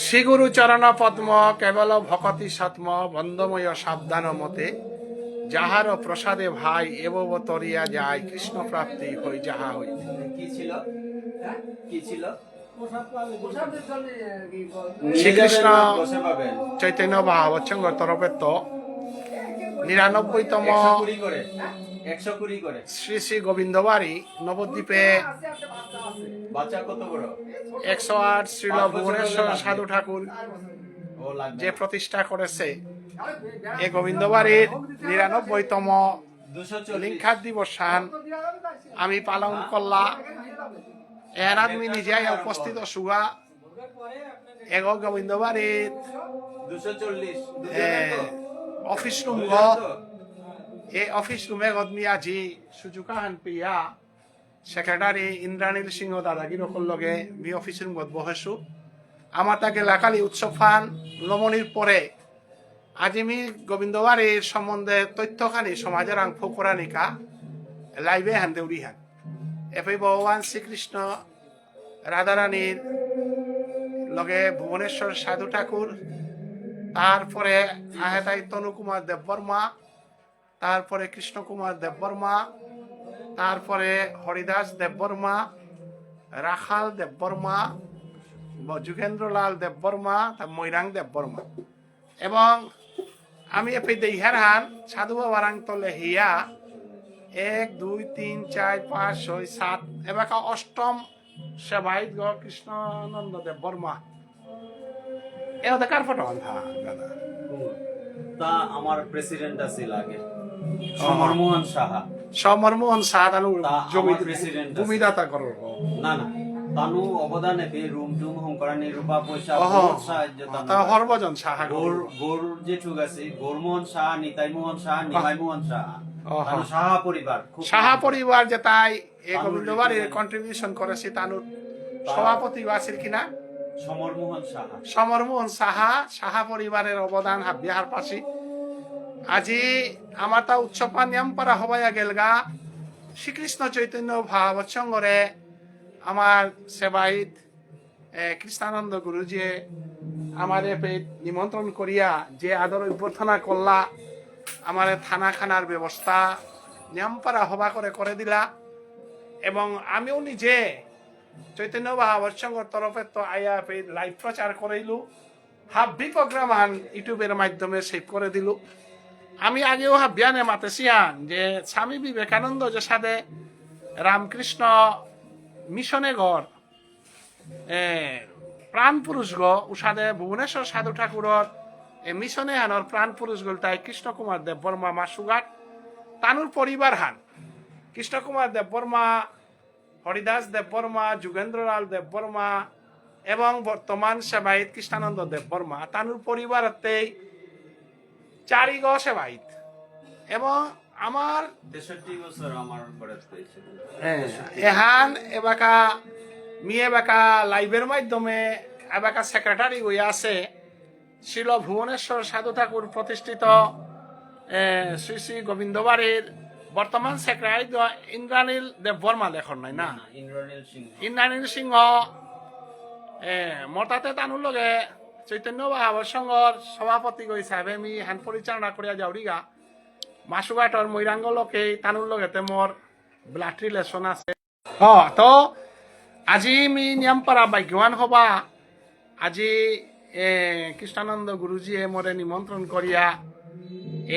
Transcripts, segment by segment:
শ্রীগুরু চরণ পদ্ম কেবল ভকতি সৎম বন্দময় সাবধান মতে যাহার প্রসাদে ভাই এবব তরিয়া যায় কৃষ্ণ প্রাপ্তি হই যাহা হই। কি ছিল? কি ছিল? শ্রীকৃষ্ণ চৈতন্য মহাবচ্ছঙ্গ তরফে তো নিরানব্বইতম একশো কুড়ি করে। শ্রী শ্রী গোবিন্দ বাড়ি নবদ্বীপে বাচ্চা কত বড়? একশো আট শ্রীল ভুবনেশ্বর সাধু ঠাকুর যে প্রতিষ্ঠা করেছে এ গোবিন্দ বাড়ির নিরানব্বইতম লিঙ্কার দিবসান আমি পালন করলাম এর আদমি নিজে উপস্থিত সুগা এগ গোবিন্দ বাড়ির দুশো চল্লিশ। অফিস রুম এই অফিস রুমে আজি সুজুকা হান পিয়া। সেক্রেটারি ইন্দ্রানীল সিংহ দাদাগির লগে বি অফিস রুম গত বহেছু আমার তাকে লাকালি উৎসব ফান লমনির পরে আজি মি গোবিন্দবাড়ির সম্বন্ধে তথ্যখানি সমাজের আং ফোকরা নিকা লাইভে হান দেউরি হান এফাই ভগবান শ্রীকৃষ্ণ রাধারানীর লগে ভুবনেশ্বর সাধু ঠাকুর, তারপরে আহেতাই তনু কুমার দেববর্মা তারপরে কৃষ্ণ কুমার দেববর্মা, তারপরে হরিদাস দেববর্মা, রাখাল দেববর্মা, যুগেন্দ্রলাল দেববর্মা মৈরাং দেববর্মা। এবং আমি এপে দেইহার হান, সাধু বাবারাং তলে হিয়া, এক, দুই, তিন, চার, পাঁচ, ছয়, সাত, এবাকা অষ্টম সেবাইত গ কৃষ্ণানন্দ দেববর্মা। এ ওদের কার ফটো দাদা। তা আমার প্রেসিডেন্ট আছিল আগে। সমরমোহন সাহা। সমরমোহন সাহাদানু তা জমি আমার president আছে। ভূমিদাতা করো না না। তানু অবদানে পে রুম টুম হংকরানি রূপা পয়সা বহুত সাহায্য তানু হরভজন সাহা গোর গোর যে ঠুক আছে গৌরমোহন সাহা নিতাই মোহন সাহা নিমাই মোহন সাহা। তানু সাহা পরিবার সাহা পরিবার যে তাই তানুর গোবিন্দবাড়ির কন্ট্রিবিউশন করেছে তানুর সভাপতি আছিল কিনা সমরমোহন সাহা। সমরমোহন সাহা সাহা পরিবারের অবদান বিহার পাশি। আজি আমার তা উৎসপা নিয়ম পারা হবাইয়া গেলগা। শ্রীকৃষ্ণ চৈতন্য ভাবৎসঙ্গরে আমার সেবাইত কৃষ্ণানন্দ গুরুজিয়ে আমার নিমন্ত্রণ করিয়া যে আদর অভ্যর্থনা করলা আমার থানা খানার ব্যবস্থা নিয়মপাড়া হবা করে করে দিলা। এবং আমিও নিজে চৈতন্য ভাবৎসঙ্গর তরফে তো আইয়া পে লাইভ প্রচার করাইলু হাব্বি প্রোগ্রাম ইউটিউবের মাধ্যমে সেভ করে দিলু। আমি আগে আগেও হাব্বিয়ানে মাতেছিয়ান যে স্বামী বিবেকানন্দ যে সাথে রামকৃষ্ণ মিশনে এ, প্রাণ পুরুষ গ উষাদে ভুবনেশ্বর সাধু ঠাকুরর মিশনে হানর প্রাণ পুরুষ গল তাই কৃষ্ণ কুমার দেব বর্মা মাসুঘাট তানুর পরিবার হান। কৃষ্ণ কুমার দেব বর্মা হরিদাস দেব বর্মা যুগেন্দ্রলাল দেব বর্মা এবং বর্তমান সেবায়িত কৃষ্ণানন্দ দেব বর্মা তানুর পরিবারতেই চারি গ সেবায়িত এবং আমার তেষট্টি বছর আমার বয়স হয়েছিল এহান এবাকা মি এবাকা লাইভের মাধ্যমে এবাকা সেক্রেটারি হয়ে আছে শিল ভুবনেশ্বর সাধু ঠাকুর প্রতিষ্ঠিত শ্রী শ্রী গোবিন্দবাড়ির বর্তমান সেক্রেটারি ইন্দ্রানীল দেব বর্মা লেখন নাই না? ইন্দ্রনীল সিংহ। ইন্দ্রানীল সিংহ এ মতাতে তানুর লগে চৈতন্য বাহাবর সংঘর সভাপতি হিসাবে আমি হান পরিচালনা করিয়া যাওরিগা মাসুঘাটর মৈরাঙ্গ লোকে তানুর লগেতে মোর ব্লাড রিলেশন আছে। অ, তো আজি মি নিয়মপাৰা ভাগ্যৱান হবা। আজি, এ, কৃষ্ণানন্দ গুৰুজীয়ে মোৰে নিমন্ত্ৰণ কৰিয়া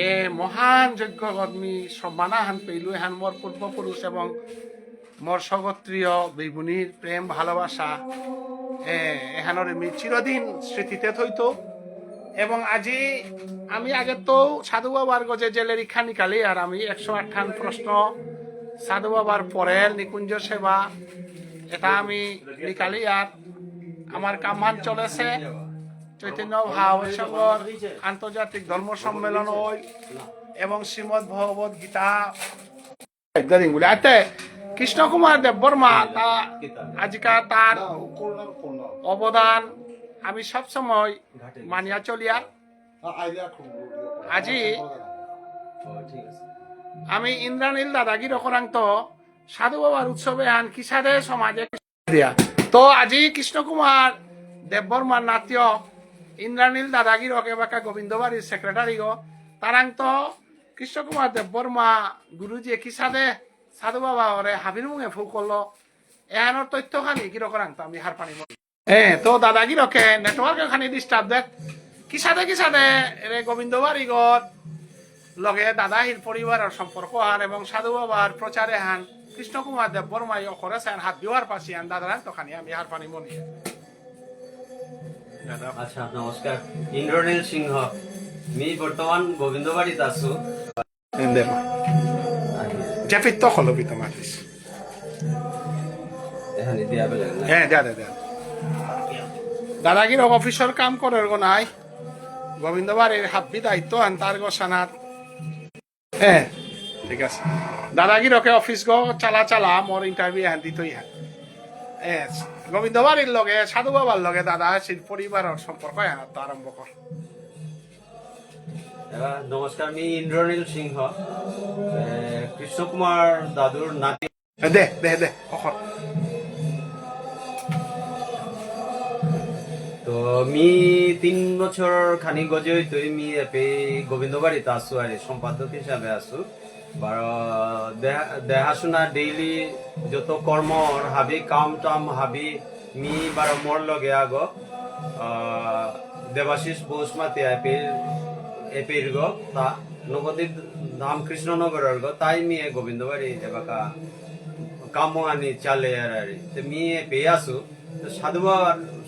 এ মহান যজ্ঞ আমি সম্মানা হান পেইলো হান মোর পূর্বপুরুষ এবং মোর স্বগোত্রীয় বেগুনির প্রেম ভালোবাসা এহানোর চিরদিন স্মৃতিতে থইতো। এবং আজি আমি আগে তো সাধু বাবার গজে জেলের ইখা নিকালি আর আমি একশো আঠান প্রশ্ন সাধু বাবার পরের নিকুঞ্জ সেবা, এটা আমি নিকালি, আর আমার কামান চলেছে। চৈতন্য ভাবসগর আন্তর্জাতিক ধর্ম সম্মেলন ওই এবং শ্রীমদ ভগবত গীতা। ইত্যাদিগুলি আতে কৃষ্ণ কুমার দেব বর্মা, তা আজিকা তার অবদান আমি সবসময় মানিয়া চলিয়া আজি আমি ইন্দ্রানীল দাদাগির অকরান্ত সাধু বাবার উৎসবে আন কিসাদে সমাজে দিয়া। তো আজি কৃষ্ণ কুমার দেববর্মার নাতীয় ইন্দ্রানীল দাদাগির গোবিন্দ বাড়ির সেক্রেটারি গো। তারাং তো কৃষ্ণ কুমার দেববর্মা গুরুজি কি সাদে সাধু বাবা ওরে হাবির মুখে ফু করল। এহানোর তথ্য খানি কীরকম তো আমি হার পানি এ তো দাদাগির অকে নেটওয়ার্ক খানি ডিস্টার্ব দেখ। কি সাদে কি সাদে রে গোবিন্দ বাড়ি গত লগে দাদাহির পরিবারের সম্পর্ক হান এবং সাধু বাবার প্রচারে হান কৃষ্ণ কুমার দেব বর্মাই অখরে সান হাত বিহার পাশি আন। দাদারান তখানি আমি হার পানি মনি দাদা আচ্ছা নমস্কার ইন্দ্রনীল সিংহ। मी বর্তমান গোবিন্দবাড়িত আছো। দেব দিয়া বেলেগ না। হ্যাঁ দে দে দে দাদাগির অফিসর কাম করে গো নাই। গোবিন্দ বাড়ির হাব্বি দায়িত্ব আন তার গো সানাত। হ্যাঁ ঠিক আছে। দাদাগির ওকে অফিস গো চালা চালা মোর ইন্টারভিউ হ্যাঁ দিতই হ্যাঁ। হ্যাঁ গোবিন্দ বাড়ির লগে সাধু বাবার লগে দাদা পরিবারের সম্পর্ক হ্যাঁ তো আরম্ভ কর। নমস্কার मी ইন্দ্রনীল সিংহ কৃষ্ণ কুমার দাদুর নাতি। দে দে দে তো মি তিন বছর খানি গজে হইতো মি এপে গোবিন্দবাড়িতে আসু আর সম্পাদক হিসাবে আসু। দেখাশোনা ডেইলি যত কর্ম হাবি কাম টাম হাবি মি বার মোর লগে আগ। দেবাশিস বৌসমাতি এপে এপের তা কৃষ্ণনগরের গ তাই মি এ গোবিন্দবাড়ি এবাকা কামো আনি চালে আর তো মি পেয়ে আসু তো সাধু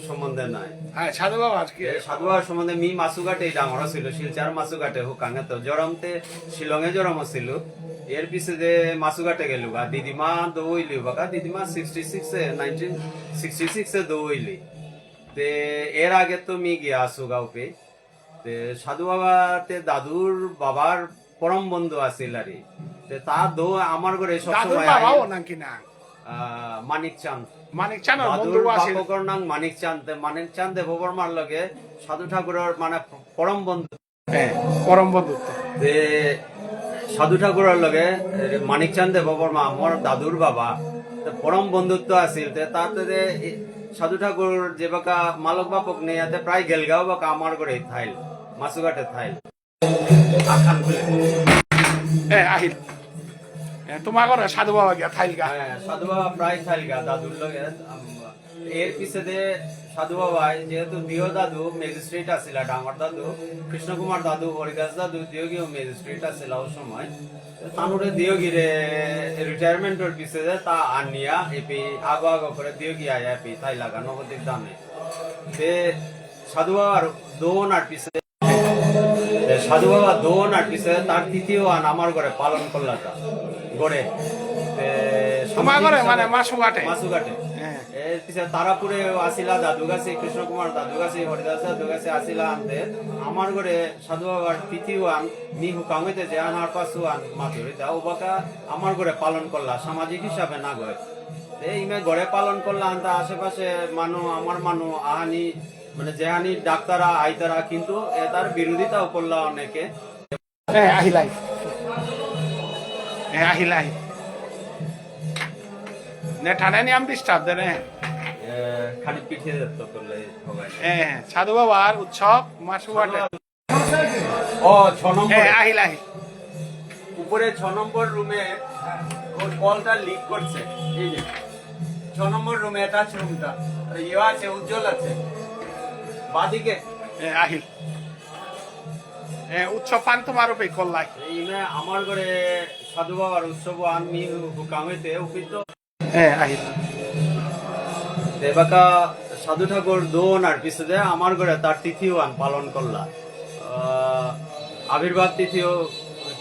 সম্বন্ধে নাই। হ্যাঁ সাধু আজকে। এ সাধু বাবার সম্বন্ধে মি মাসুঘাটে ডাঙর ছিল শিলচার মাসুঘাটে হুকাঙে তো। জরমতে শিলংয়ে জরম ছিল এর পিছে যে মাসুঘাটে গেল বা দিদিমা দৌইলি বাকা দিদিমা সিক্সটি সিক্সে নাইনটিন সিক্সটি সিক্সে দৌইলি। তে এর আগে তো মি গিয়া আসু গাঁওপে তে সাধু বাবা তে দাদুর বাবার পরম বন্ধু আছিল আরে। তে তা দো আমার ঘরে সবসময় বাবাও নাকি না? মানিক চাঁদ মানিক বন্ধু আছে বাপকর নাম মানিক চাঁদ মানিক চাঁদ দেববর্মার লগে সাধু ঠাকুরের মানে পরম বন্ধু। পরম বন্ধুত্ব। সাধু ঠাকুরের লগে মানিক চাঁদ দেববর্মা আমার দাদুর বাবা পরম বন্ধুত্ব আছিল। তে তাতে সাধু ঠাকুর যে বাকা মালক বাপক নেই প্রায় গেলগাঁও বাকা আমার ঘরে থাইল। মাসুঘাটে থাইল আখান খুলে এ আহিল তোমার ঘরে সাধু বাবা গিয়া থাইল গা। হ্যাঁ, সাধু বাবা প্রায় দাদুর লগে। এর সাধু বাবা যেহেতু দিও দাদু ম্যাজিস্ট্রেট আছিল ডাঙর দাদু কৃষ্ণ কুমার দাদু হরিদাস দাদু দিওগিও ম্যাজিস্ট্রেট আছিল ওই সময়। তানুরে দিওগিরে রিটায়ারমেন্টের পিছে যে তা আনিয়া এপি আগো আগো করে দিওগি আয়া এপি তাই লাগা নবদ্বীপ দামে তে সাধু বাবার দোন আর পিছে সাধু বাবা দোন আর পিছে তার তৃতীয় আন আমার ঘরে পালন করলাটা গড়ে ঘরে মানে মাসুঘাটে মাসুঘাটে হ্যাঁ। তারাপুরে আসিলা দাদুগাছি কৃষ্ণ কুমার দাদুগাছি হরিদাস দাদুগাছি আসিলা আনতে। আমার ঘরে সাধু বাবার তৃতীয় আন মি হুকামিতে যে আনার পাশু আন মাতুরি দা ওবাকা আমার ঘরে পালন করলা সামাজিক হিসাবে না গয় এই ইমে ঘরে পালন করলা আনতা আশেপাশে মানু আমার মানু আহানি মানে যেহানি ডাক্তারা আইতারা কিন্তু এ তার বিরোধিতাও করলা অনেকে। এ আহিলাই আহিলাই নে ঠানে নিয়াম ডিস্টার্ব দে রে খালি পিঠে যেত করলে এ সাধু বাবার উৎসব মাসুঘাটে ও ছ নম্বর। আহিল আহিল উপরে ছ নম্বর রুমে ওর কলটা লিক করছে। এই যে ছ নম্বর রুমে অ্যাটাচ রুমটা আর ইয়ে আছে উজ্জ্বল আছে। বাদিকে। আহিল। উৎসব পান তোমার উপে করলাই ইমে আমার ঘরে সাধু বাবার উৎসব আমি হুকামেতে উপিত এ আহিল। দেবাকা সাধু ঠাকুর দোন আর পিছনে আমার ঘরে তার তিথিও আন পালন করলা আবির্ভাব তিথিও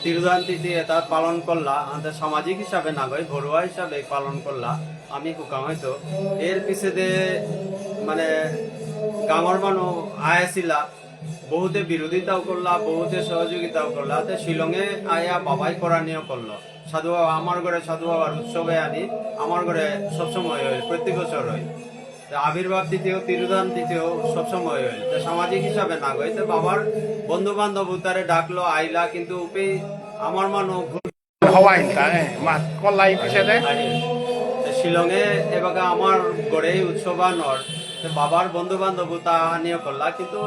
তিরুদান তিথি এটা পালন করলা আমাদের সামাজিক হিসাবে না গয় ঘরোয়া হিসাবে পালন করলা আমি হুকাম হয়তো এর পিছনে মানে গাঙর মানুষ আয়াছিলা বহুতে বিরোধিতাও করলা বহুতে সহযোগিতাও করলা তে শিলংয়ে আয়া বাবাই করানিও করল সাধু বাবা আমার ঘরে সাধু বাবার উৎসবে আনি আমার ঘরে সবসময় হয় প্রতি বছর হয় তা আবির্ভাব তৃতীয় তিরুধান তৃতীয় সবসময় হয় তা সামাজিক হিসাবে না গই তো বাবার বন্ধু বান্ধব উতারে ডাকলো আইলা কিন্তু উপে আমার মানো আরে, তা শিলংয়ে এবার আমার গড়ে উৎসবানর বাবার বন্ধু বান্ধব তা নিয়ে করলা কিন্তু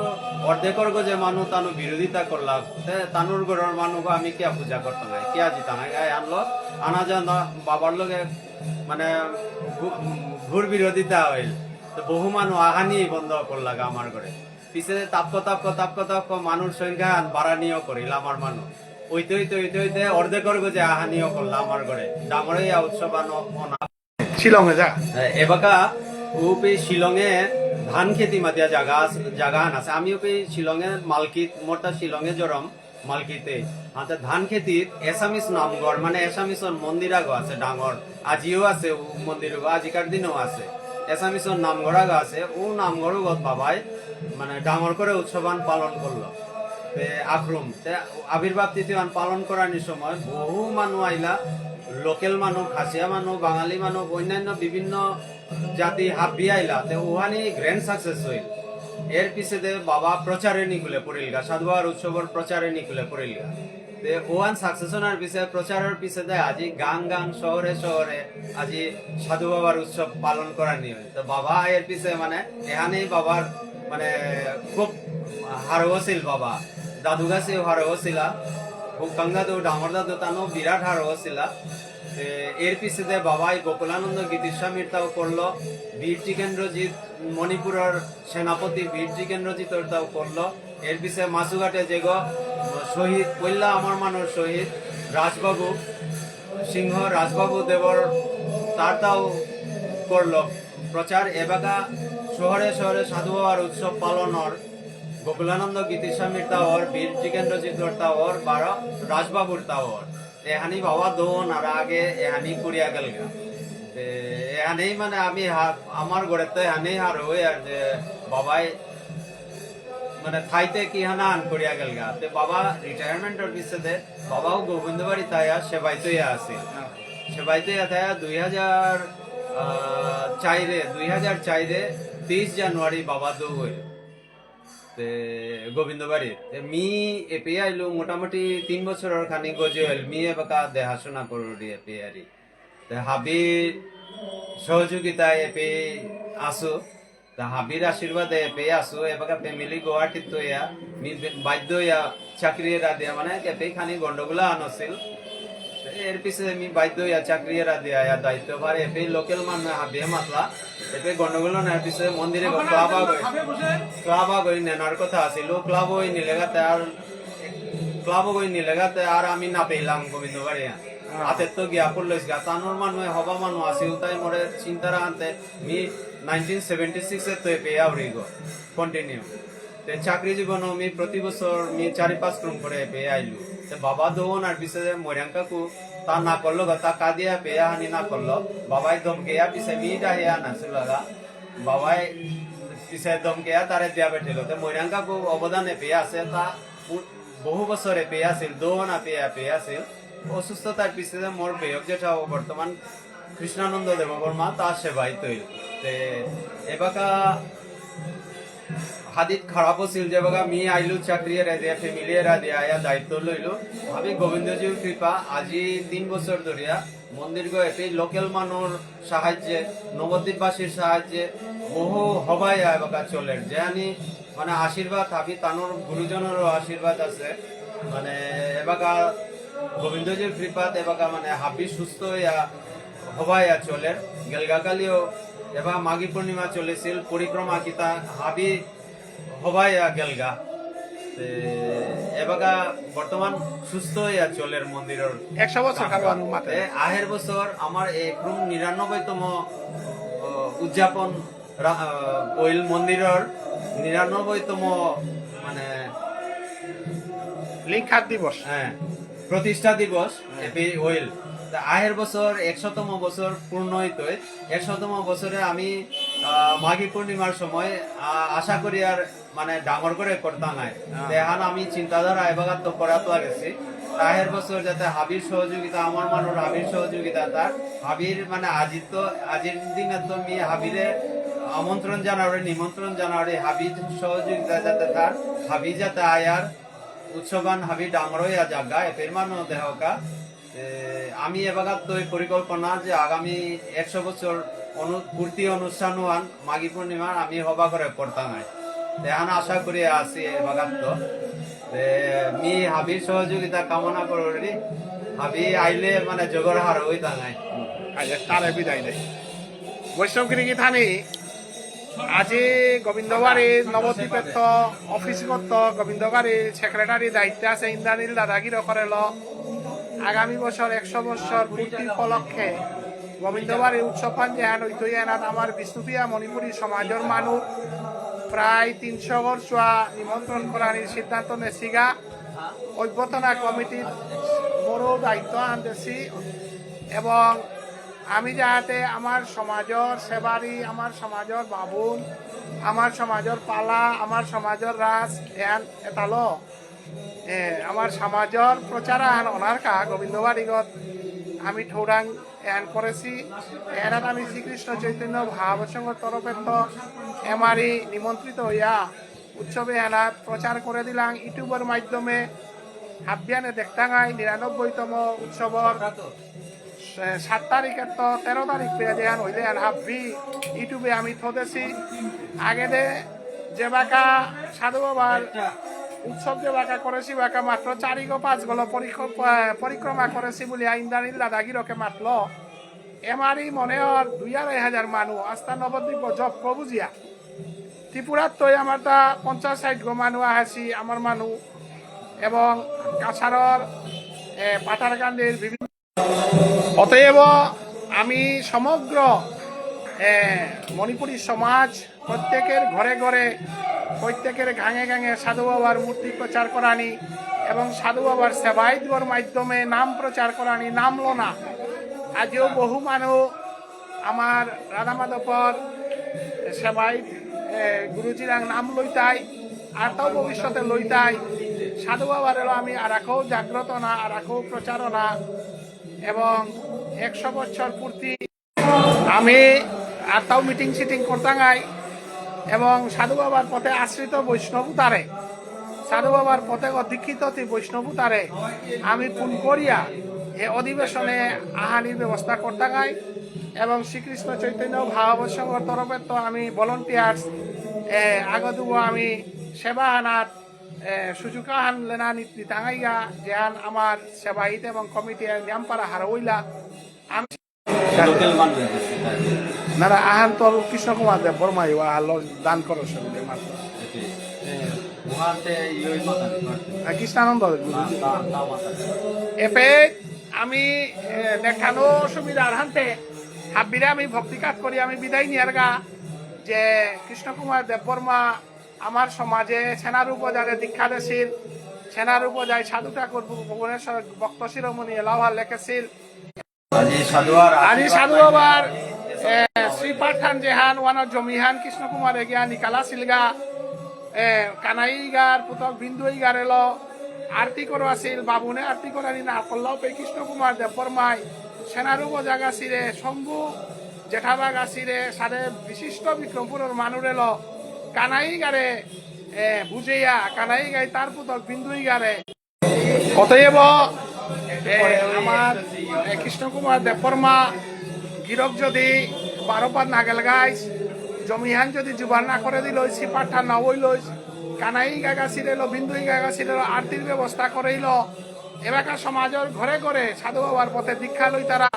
অর্ধেকর যে মানুষ তানু বিরোধিতা করলা তানুর গড়ের মানুষ আমি কিয়া পূজা করতে নাই কিয়া জিতা নাই আনলো আনা জানা বাবার লগে মানে ঘুর বিরোধিতা হইল তো বহু মানুষ আহানি বন্ধ করলা আমার ঘরে। পিছে তাপক তাপক তাপক তাপক মানুষ সংখ্যা বাড়ানিও করিল আমার মানুষ ওইতে ওইতে ওইতে ওইতে অর্ধেকর যে আহানিও করলা আমার ঘরে। ডাঙরে উৎসব অনা শিলংয়ে যা। এবাকা উপে শিলংয়ে ধান খেতি মাতিয়া জাগা জাগা আছে। আমি উপে শিলংয়ে মালকিত মোরটা শিলংয়ে জরম মালকিতে। আচ্ছা ধান খেতিত এসামিস নামগড় মানে এসামিসর মন্দির আগো আছে ডাঙর আজিও আছে, ও মন্দির আজিকার দিনও আছে। এসামিসর নামগড় আগো আছে, ও নামগড় গত বাবাই মানে ডাঙর করে উৎসবান পালন করল আক্রম আবির্ভাব তিথিবান পালন করার সময় বহু মানুষ আইলা লোকেল মানুষ খাসিয়া মানুষ বাঙালি মানুষ অন্যান্য বিভিন্ন জাতি হাবি আইলা তে ওহানি গ্র্যান্ড সাকসেস হইল। এর পিছনে বাবা প্রচারে নিকুলে পড়িল গা সাধুয়ার উৎসবর প্রচারে নিকুলে পড়িল গা তে সাকসেস হওয়ার পিছে প্রচারের পিছনে আজি গান গান শহরে শহরে আজি সাধু বাবার উৎসব পালন করা নিয়ম। তো বাবা এর পিছে মানে এখানেই বাবার মানে খুব হারছিল বাবা। দাদু গাছে হারছিলা গঙ্গা ডাঙর দাদু তানো বিরাট হারছিলা এর পিছনে বাবাই গোকুলানন্দ গীতিস্বামীর তাও করল বীর জিকেন্দ্রজিৎ মণিপুরের সেনাপতি বীর জিকেন্দ্রজিৎ তাও করল এর পিছে মাসুঘাটে যেগো শহীদ কল্যা আমার মানুষ শহীদ রাজবাবু সিংহ রাজবাবু দেবর তার তাও করল প্রচার এবাকা শহরে শহরে সাধু বাবার উৎসব পালনের গোকুলানন্দ গীতিস্বামীর টাওয়ার বীর জিকেন্দ্রজিৎর টাওয়ার বারো রাজবাবুর টাওয়ার এহানি বাবা দোন আর আগে এহানি কুড়িয়া গেল এহানেই মানে আমি আমার ঘরে তো এহানেই হার হই আর যে বাবাই মানে থাইতে কি হানা আন করিয়া গেল গা। তে বাবা রিটায়ারমেন্টের পিছনে বাবাও গোবিন্দ বাড়ি তাইয়া সেবাইতইয়া আছে। সেবাইতে তাইয়া দুই হাজার চাইরে দুই হাজার চাইরে তেইশ জানুয়ারি বাবা দো হইল গোবিন্দ বাড়ি মি এপে আইলো মোটামুটি তিন বছরের খানি গজে হইল। মি এবাকা দেখাশোনা করো এপে আরি তে হাবি সহযোগিতায় এপে আসো। তা হাবির আশীর্বাদে এপে আসো। এবাকা ফ্যামিলি গুয়াহাটিত তো ইয়া মি বাধ্য ইয়া চাকরি এরা দিয়া। মানে এপে খানি গন্ডগোলা আনছিল এর পিছে আমি বাধ্য ইয়া চাকরি এরা দিয়া। দায়িত্ব ভার এপে লোকাল মানুষ হাবিয়ে মাতলা। এপে গন্ডগোল নার পিছে মন্দিরে ক্লাব আগে ক্লাব আগে নেনার কথা আছিল ক্লাব ওই নিলেগাতে আর ক্লাব ওই নিলেগাতে আর আমি না পেলাম গোবিন্দ বাড়িয়া হাতে তো গিয়া পড়লইস গা তানোর মানুষ হবা মানুষ আছিল তাই মোরে চিন্তারা আনতে। মি নাইনটিন সেভেন্টি সিক্সে তো পেয়া উড়ি গো কন্টিনিউ তে চাকরি জীবন আমি প্রতি বছর মি চারি পাঁচ ক্রম করে পেয়ে আইলু। তে বাবা দোন আর পিছে মরিয়াঙ্কাকু তা না করল গা তা কাদিয়া পেয়া হানি না করল। বাবাই দম গেয়া পিছে মি ডাহিয়া নাছিল বাবাই পিছে দম গেয়া তারে দিয়া বেঠিল। তে মরিয়াঙ্কাকু অবদানে পেয়ে আছে, তা বহু বছরে পেয়ে আছিল দোন পেয়া, পেয়ে আছিল। অসুস্থতার পিছনে মোর বেয়ক যেটা বর্তমান কৃষ্ণানন্দ দেববর্মা তার সেবাই তৈল। তে এবাকা হাদিত খারাপ আছিল যে বাগা, মি আইলু চাকরি এরা দিয়া ফ্যামিলি এরা দিয়া আয়া দায়িত্ব লইলো। আমি গোবিন্দজির কৃপা, আজি তিন বছর ধরিয়া মন্দির গো এতে লোকাল মানুষ সাহায্যে নবদ্বীপবাসীর সাহায্যে বহু হবাই এবাকা চলে যে আমি মানে আশীর্বাদ আমি তানোর গুরুজনেরও আশীর্বাদ আছে। মানে এবাকা গোবিন্দজির কৃপাত এবাকা মানে হাবি সুস্থ হইয়া হবাইয়া চলে গেলগাকালিও এবার মাঘী পূর্ণিমা চলেছিল পরিক্রমা কিতা, হাবি হবাইয়া গেলগা এবাগা বর্তমান সুস্থ হইয়া চলের মন্দিরের একশো বছর আহের বছর আমার একরম নিরানব্বইতম উদযাপন ওইল মন্দিরের নিরানব্বইতম মানে লিঙ্কার দিবস। হ্যাঁ প্রতিষ্ঠা দিবস এপি আহের বছর একশতম বছর পূর্ণ হইতে একশতম বছরে আমি মাঘী পূর্ণিমার সময় আশা করি আর মানে ডাঙর করে করতাম নাই দেখান আমি চিন্তাধারা এবার তো করাতো গেছি আহের বছর যাতে হাবির সহযোগিতা আমার মানুষ হাবির সহযোগিতা তার। হাবির মানে আজি তো আজির দিনে তো আমি হাবিরে আমন্ত্রণ জানাওয়ারে নিমন্ত্রণ জানাওয়ারে হাবির সহযোগিতা যাতে তার। হাবি যাতে আয়ার উৎসবান হাবি ডাঙরইয়া জাগা এপের মানো দেহকা আমি এবার তো এই পরিকল্পনা যে আগামী একশো বছর পূর্তি অনুষ্ঠান হওয়ান মাঘী পূর্ণিমার আমি হবা করে করতাম এখন আশা করি আছি এবার তো যে মি হাবির সহযোগিতা কামনা করি হাবি আইলে মানে জগর হার হই তাঙাই আজ তারে বিদায় দেয় বৈষ্ণবগিরি কি থানি? আজি গোবিন্দবাড়ির নবদ্বীপের তো অফিসগত গোবিন্দবাড়ির সেক্রেটারি দায়িত্বে আছে ইন্দ্রানীল দাদাগির করেল আগামী বছর একশো বছর পূর্তি উপলক্ষে গোবিন্দবাড়ির উৎসব যেহান ঐতই এনাত আমার বিষ্ণুপ্রিয়া মণিপুরী সমাজের মানুষ। প্রায় তিনশো বর্ষ নিমন্ত্রণ করার সিদ্ধান্ত নেছিগা। অভ্যর্থনা কমিটির বড় দায়িত্ব আনতেছি এবং আমি যাহাতে আমার সমাজৰ সেবারি, আমার সমাজৰ বাবুন, আমার সমাজৰ পালা, আমার সমাজৰ রাজ এন এতাল আমার সমাজৰ প্রচার আন অনার কা গোবিন্দবাড়িগত আমি ঠৌরাং এন করেছি। এনাত আমি শ্রীকৃষ্ণ চৈতন্য ভাবসংঘর তরফে তো এমারি নিমন্ত্রিত হইয়া উৎসবে এনাত প্রচার করে দিলাম। ইউটিউবের মাধ্যমে হাবিয়ানে দেখতাঙাই নিরানব্বইতম উৎসবর সাত তারিখের তো তেরো তারিখ পেয়ে দেয়ান হইলে আর হাবি ইউটিউবে আমি থদেছি। আগে দে যে বাঁকা সাধু বাবার উৎসব যে বাঁকা করেছি বাঁকা মাত্র চারি গো, পাঁচ গলো পরিক্র- পরিক্রমা করেছি বলে ইন্দ্রানীল দাদাগিরকে মাতল। এমারি মনে হর দুই আড়াই হাজার মানুষ আস্থা নবদ্বীপ জব প্রভুজিয়া ত্রিপুরার তৈ আমার তা পঞ্চাশ ষাট গো মানুষ আহাছি আমার মানুষ এবং কাছাড়র পাতারকান্দির বিভিন্ন অতএব আমি সমগ্র মণিপুরী সমাজ প্রত্যেকের ঘরে ঘরে প্রত্যেকের গাঙে গাঙে সাধু বাবার মূর্তি প্রচার করানি এবং সাধু বাবার সেবায়তর মাধ্যমে নাম প্রচার করানি, নামলো না। আজও বহু মানুষ আমার রাধা মাধবর সেবাই গুরুজিরাং নাম লইতাই আর তাও ভবিষ্যতে লইতাই। সাধু বাবারেরও আমি আর রাখও জাগ্রত না আর রাখও প্রচারণা এবং একশো বছর পূর্তি আমি আর তাও মিটিং সিটিং করতাঙ্গাই এবং সাধু বাবার পথে আশ্রিত বৈষ্ণব তারে। সাধু বাবার পথে অধিক্ষিত বৈষ্ণব তারে। আমি ফোন করিয়া এ অধিবেশনে আহানির ব্যবস্থা করতাঙ্গাই এবং শ্রীকৃষ্ণ চৈতন্য সংঘর তরফে তো আমি ভলন্টিয়ার্স আগতুব আমি সেবা আনাত সুযোগ আহান লেনা নীতি তাঙাইয়া, যেহান আমার সেবাহিত এবং কমিটি নিয়মপাড়া হারইলা। আমি লোকাল মানুষ না না আহান তো কৃষ্ণ কুমার দেব বর্মাই আহাল দান করো মাত্র। ইয়ই মাতা আর কৃষ্ণানন্দ মাতা এপে আমি দেখানো সুবিধার হান্তে হাবিরে আমি ভক্তি ভক্তিকাত করি আমি বিদায় নিয়ার গা যে কৃষ্ণকুমার দেববর্মা আমার সমাজে সেনার উপজারে দীক্ষা দিছিল সেনার উপজায় সাধু ঠাকুর ভুবনেশ্বর ভক্ত শিরোমণি এলাওয়াল লেখেছিল। আজি সাধু বাবার এ, শ্রী পাঠান জেহান ওয়ানৰ জমিহান কৃষ্ণ কুমাৰ এগিয়া নিকালা কানাই গাৰ পুতক বিন্দু গাৰ এল আৰতি কৰো আছিল বাবুনে আৰতি কৰানি না কল্লাও পে কৃষ্ণ কুমাৰ দেৱবৰ্মাই সেনাৰু বজাগ আছিলে শম্ভু জেঠাবাগ আছিলে সাৰে বিশিষ্ট বিক্ৰমপুৰৰ মানুহ এল কানাই গাৰে এ বুজেয়া কানাই গাই তাৰ পুতক বিন্দু গাৰে অতএব আমার এ, কৃষ্ণকুমার দেববর্মা গিরক যদি বারোপাত নাগেল গাইস জমিহান যদি জুবার না করে দিল সিপাঠা না ওইল কানাই গাগা ছিড়েল বিন্দুই গাগা ছিড়েল আরতির ব্যবস্থা করেইল। এলাকার সমাজের ঘরে ঘরে সাধু বাবার পথে দীক্ষা লই তারা।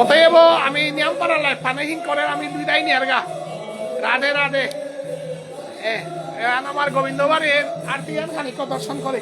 অতএব আমি নিয়ম পারালাই পানেহীন করে আমি বিদায় নিয়ার গা। রাধে রাধে। আমার গোবিন্দবাড়ির আরতি আর খানিক দর্শন করে।